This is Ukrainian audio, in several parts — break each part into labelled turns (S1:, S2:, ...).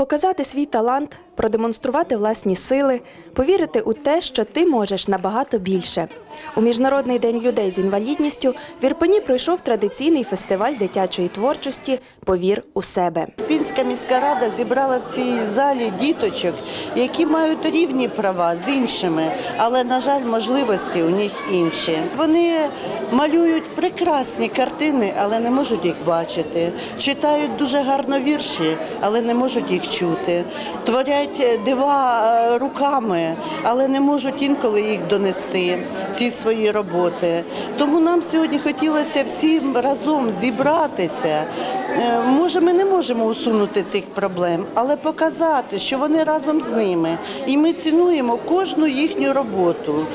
S1: Показати свій талант, продемонструвати власні сили, повірити у те, що ти можеш набагато більше. У Міжнародний день людей з інвалідністю в Ірпені пройшов традиційний фестиваль дитячої творчості Повір у себе.
S2: Пінська міська рада зібрала в цій залі діточок, які мають рівні права з іншими, але, на жаль, можливості у них інші. Вони малюють прекрасні картини, але не можуть їх бачити. Читають дуже гарно вірші, але не можуть їх чути. Творять дива е, руками, але не можуть інколи їх донести, ці свої роботи. Тому нам сьогодні хотілося всім разом зібратися. Е, Може, ми не можемо усунути цих проблем, але показати, що вони разом з ними, і ми цінуємо кожну їхню роботу.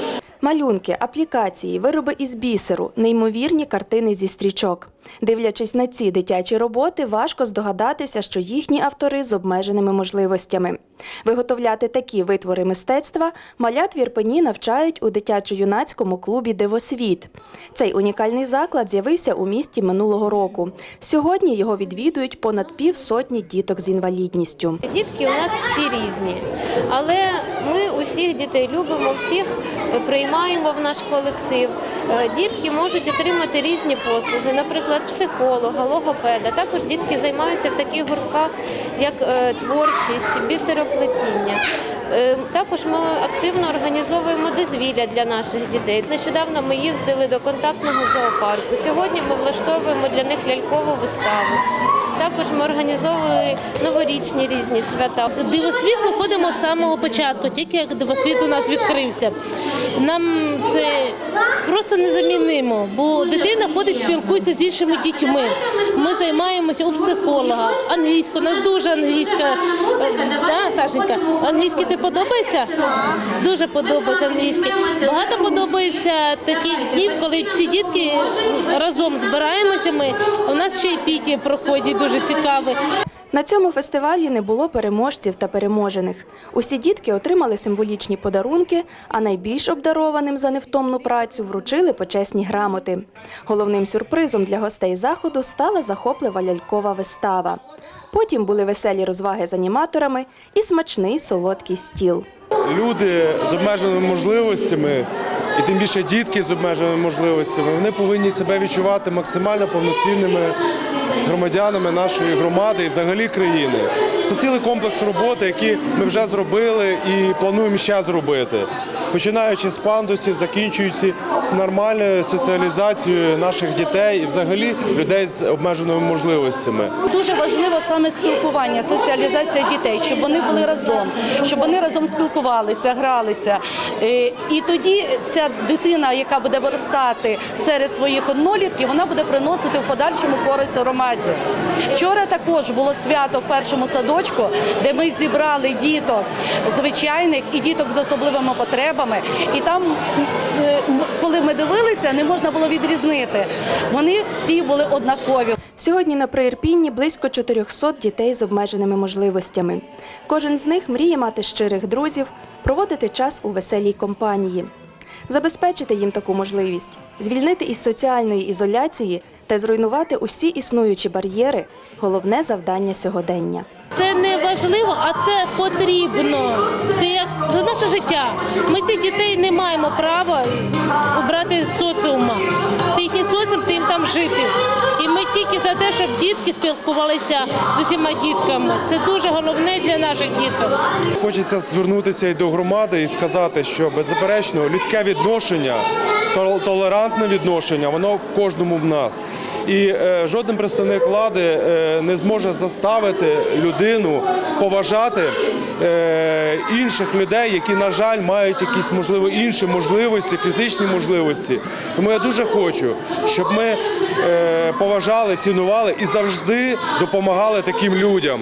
S1: Малюнки, аплікації, вироби із бісеру, неймовірні картини зі стрічок. Дивлячись на ці дитячі роботи, важко здогадатися, що їхні автори з обмеженими можливостями. Виготовляти такі витвори мистецтва малят в Ірпені навчають у дитячо-юнацькому клубі Дивосвіт. Цей унікальний заклад з'явився у місті минулого року. Сьогодні його відвідують понад півсотні діток з інвалідністю.
S3: Дітки у нас всі різні, але ми усіх дітей любимо, всіх приймаємо в наш колектив. Е, Дітки можуть отримати різні послуги, наприклад, психолога, логопеда. Також дітки займаються в таких гуртках, як е, творчість, бісероплетіння. Е, Також ми активно організовуємо дозвілля для наших дітей. Нещодавно ми їздили до контактного зоопарку. Сьогодні ми влаштовуємо для них лялькову виставу. Також ми організовували новорічні різні свята.
S4: Дивосвіт ми ходимо з самого початку, тільки як дивосвіт у нас відкрився. Нам це просто незамінимо, бо дитина ходить, спілкується з іншими дітьми. Ми займаємося у психолога, англійську, у нас дуже англійська. Да, Сашенька, англійський ти подобається? Дуже подобається англійський. Багато подобається таких днів, коли всі дітки разом збираємося. Ми у нас ще й піті проходять дуже цікаві.
S1: На цьому фестивалі не було переможців та переможених. Усі дітки отримали символічні подарунки, а найбільш обдарованим за невтомну працю вручили почесні грамоти. Головним сюрпризом для гостей заходу стала захоплива лялькова вистава. Потім були веселі розваги з аніматорами і смачний солодкий стіл.
S5: люди з обмеженими можливостями, і тим більше дітки з обмеженими можливостями, вони повинні себе відчувати максимально повноцінними громадянами нашої громади і взагалі країни. Це цілий комплекс роботи, які ми вже зробили і плануємо ще зробити. Починаючи з пандусів, закінчуючи з нормальною соціалізацією наших дітей і взагалі людей з обмеженими можливостями.
S6: Дуже важливо саме спілкування, соціалізація дітей, щоб вони були разом, щоб вони разом спілкувалися, гралися. Е, І тоді ця дитина, яка буде виростати серед своїх однолітків, вона буде приносити в подальшому користь громаді. Вчора також було свято в першому садочку, де ми зібрали діток звичайних і діток з особливими потребами. І там, е, коли ми дивилися, не можна було відрізнити. Вони всі були однакові.
S1: Сьогодні на Приірпінні близько 400 дітей з обмеженими можливостями. Кожен з них мріє мати щирих друзів, проводити час у веселій компанії. Забезпечити їм таку можливість, звільнити із соціальної ізоляції та зруйнувати усі існуючі бар'єри головне завдання сьогодення.
S4: Це не важливо, а це потрібно. Це як це наше життя. Ми цих дітей не маємо права обрати з соціума. Це їхній соціум, це там жити. І ми тільки за те, щоб дітки спілкувалися з усіма дітками. Це дуже головне для наших діток.
S5: Хочеться звернутися і до громади і сказати, що беззаперечно людське відношення, толерантне відношення, воно в кожному в нас. І е, жоден представник влади е, не зможе заставити людину поважати е, інших людей, які, на жаль, мають якісь можливо інші можливості, фізичні можливості. Тому я дуже хочу, щоб ми е, поважали, цінували і завжди допомагали таким людям.